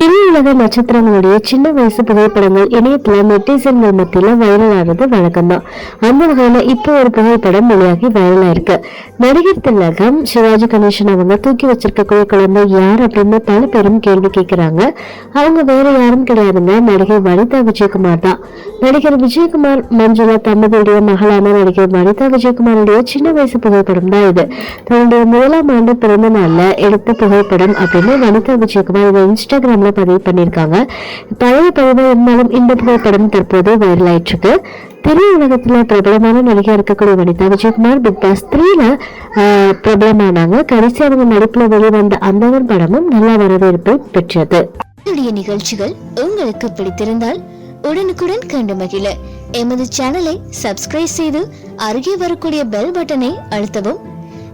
இனியுலக நட்சத்திரங்களுடைய சின்ன வயசு புகைப்படங்கள் இணையத்துல நெட்டிசன்கள் மத்தியில வைரல் ஆகிறது வழக்கம்தான். அந்த வகையில இப்போ ஒரு புகைப்படம் வெளியாகி வைரல் இருக்கு நடிகர் திலகம் சிவாஜி கணேசன் அவங்க தூக்கி வச்சிருக்கக்கூடிய குழந்தை யார் அப்படின்னு பல பேரும் கேள்வி கேட்கிறாங்க அவங்க வேற யாரும் கிடையாதுங்க. நடிகை வனிதா விஜயகுமார் தான். நடிகர் விஜயகுமார் மஞ்சுளா தம்பதியுடைய மகளான நடிகை வனிதா விஜயகுமாருடைய சின்ன வயசு புகைப்படம் தான் இது. தன்னுடைய முதலாம் ஆண்டு பிறந்த நாள்ல எடுத்த புகைப்படம் அப்படின்னு வனிதா விஜயகுமார் இதை இன்ஸ்டாகிராம்ல பதிவு பண்ணியிருக்காங்க. பழைய பதிவாக இருந்தாலும் இந்த புகைப்படம் தற்போது வைரல் ஆயிட்டு திரையுலகத்தில் பிரபலமான நடிகை இருக்கக்கூடிய வனிதா விஜயகுமார் பிக் பாஸ் த்ரீல பிரபலமானாங்க. கடைசி அவங்க நடிப்பில் வெளிவந்த அந்தவன் படமும் நல்ல வரவேற்பை பெற்றது. எங்களுடைய நிகழ்ச்சிகள் உங்களுக்கு பிடித்திருந்தால் உடனுக்குடன் கண்டு மகிழ. எமது சேனலை சப்ஸ்கிரைப் செய்து அருகே வரக்கூடிய பெல் பட்டனை அழுத்தவும்.